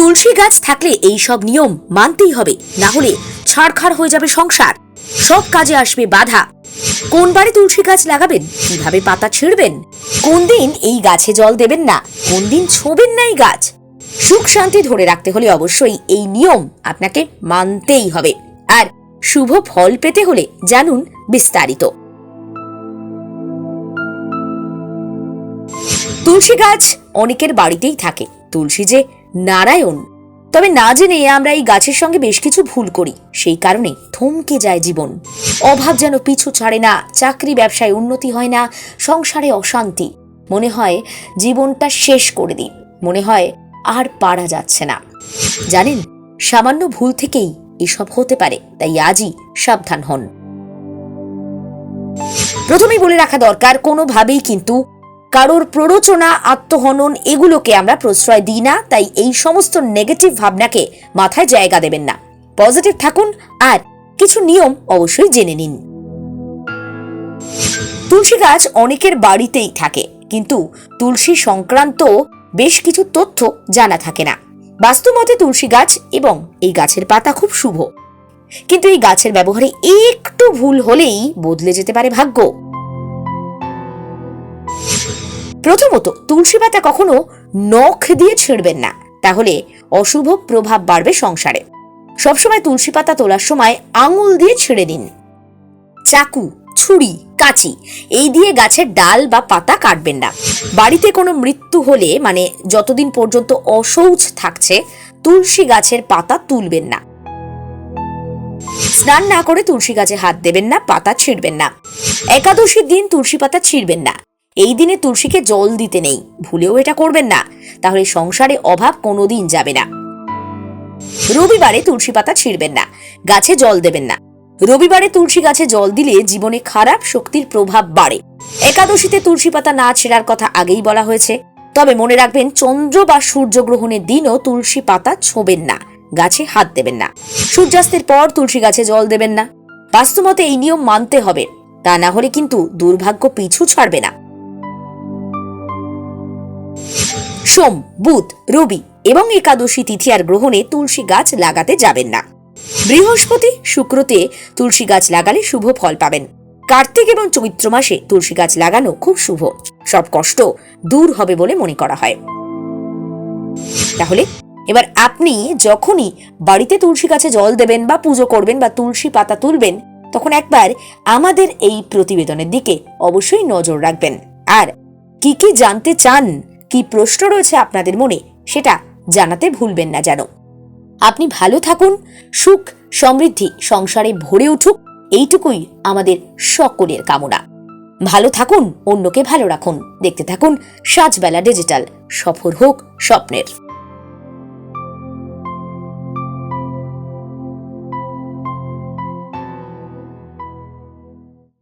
তুলসী গাছ থাকলে এই সব নিয়ম মানতেই হবে। না হলে ছাড়খাড় হয়ে যাবে সংসার। সব কাজে আসবে বাধা। কোন বারে তুলসী গাছ লাগাবেন? কীভাবে পাতা ছিঁড়বেন? কোন দিন এই গাছে জল দেবেন না? কোন দিন ছোবেন না এই গাছ? সুখ শান্তি ধরে রাখতে হলে অবশ্যই এই নিয়ম আপনাকে মানতেই হবে। আর শুভ ফল পেতে হলে জানুন বিস্তারিত। তুলসী গাছ অনেকের বাড়িতেই থাকে। তুলসী যে নারায়ণ। তবে না জেনে আমরা এই গাছের সঙ্গে বেশ কিছু ভুল করি, সেই কারণে থমকে যায় জীবন। অভাব যেন পিছু ছাড়ে না, চাকরি ব্যবসায় উন্নতি হয় না, সংসারে অশান্তি। মনে হয় জীবনটা শেষ করে দিই, মনে হয় আর পারা যাচ্ছে না। জানেন, সামান্য ভুল থেকেই এসব হতে পারে, তাই আজই সাবধান হন। প্রথমেই বলে রাখা দরকার, কোনোভাবেই কিন্তু কারোর প্ররোচনা, আত্মহনন এগুলোকে আমরা প্রশ্রয় দিই না, তাই এই সমস্ত নেগেটিভ ভাবনাকে মাথায় জায়গা দেবেন না। পজিটিভ থাকুন আর কিছু নিয়ম অবশ্যই জেনে নিন। তুলসী গাছ অনেকের বাড়িতেই থাকে, কিন্তু তুলসী সংক্রান্ত বেশ কিছু তথ্য জানা থাকে না। বাস্তুমতে তুলসী গাছ এবং এই গাছের পাতা খুব শুভ। কিন্তু এই গাছের ব্যবহারে একটু ভুল হলেই বদলে যেতে পারে ভাগ্য। প্রথমত, তুলসী পাতা কখনো নখ দিয়ে ছিঁড়বেন না। তাহলে অশুভ প্রভাব বাড়বে সংসারে। সবসময় তুলসী পাতা তোলার সময় আঙুল দিয়ে ছিঁড়ে নিন চাকু, ছুরি, কাঁচি, এই দিয়ে গাছের ডাল বা পাতা কাটবেন না। বাড়িতে কোনো মৃত্যু হলে মানে যতদিন পর্যন্ত অশৌচ থাকছে, তুলসী গাছের পাতা তুলবেন না। স্নান না করে তুলসী গাছে হাত দেবেন না, পাতা ছিঁড়বেন না। একাদশীর দিন তুলসী পাতা ছিঁড়বেন না। এই দিনে তুলসীকে জল দিতে নেই। ভুলেও এটা করবেন না। তাহলে সংসারে অভাব কোনোদিন যাবে না। রবিবারে তুলসী পাতা ছিঁড়বেন না। গাছে জল দেবেন না। রবিবারে তুলসী গাছে জল দিলে জীবনে খারাপ শক্তির প্রভাব বাড়ে। একাদশীতে তুলসী পাতা না ছেঁড়ার কথা আগেই বলা হয়েছে। তবে মনে রাখবেন, চন্দ্র বা সূর্যগ্রহণের দিনও তুলসী পাতা ছোবেন না। গাছে হাত দেবেন না। সূর্যাস্তের পর তুলসী গাছে জল দেবেন না। বাস্তুমতে এই নিয়ম মানতে হবে। তা না হলে কিন্তু দুর্ভাগ্য পিছু ছাড়বে না। সোম, বুধ, রবি এবং একাদশী তিথি আর গ্রহণে তুলসী গাছ লাগাতে যাবেন না। বৃহস্পতি শুক্রতে তুলসী গাছ লাগালে শুভ ফল পাবেন। কার্তিক এবং চৈত্র মাসে তুলসী গাছ লাগানো খুব শুভ। সব কষ্ট দূর হবে বলে মনে করা হয়। তাহলে এবার আপনি যখনই বাড়িতে তুলসী গাছে জল দেবেন বা পুজো করবেন বা তুলসী পাতা তুলবেন, তখন একবার আমাদের এই প্রতিবেদনের দিকে অবশ্যই নজর রাখবেন। আর কি কি জানতে চান কি প্রশ্ন রয়েছে আপনাদের মনে? সেটা জানাতে ভুলবেন না যেন। আপনি ভালো থাকুন, সুখ, সমৃদ্ধি সংসারে ভরে উঠুক, এইটুকুই আমাদের সকলের কামনা। ভালো থাকুন, অন্যকে ভালো রাখুন। দেখতে থাকুন সাজবেলা ডিজিটাল। সফর হোক স্বপ্নের।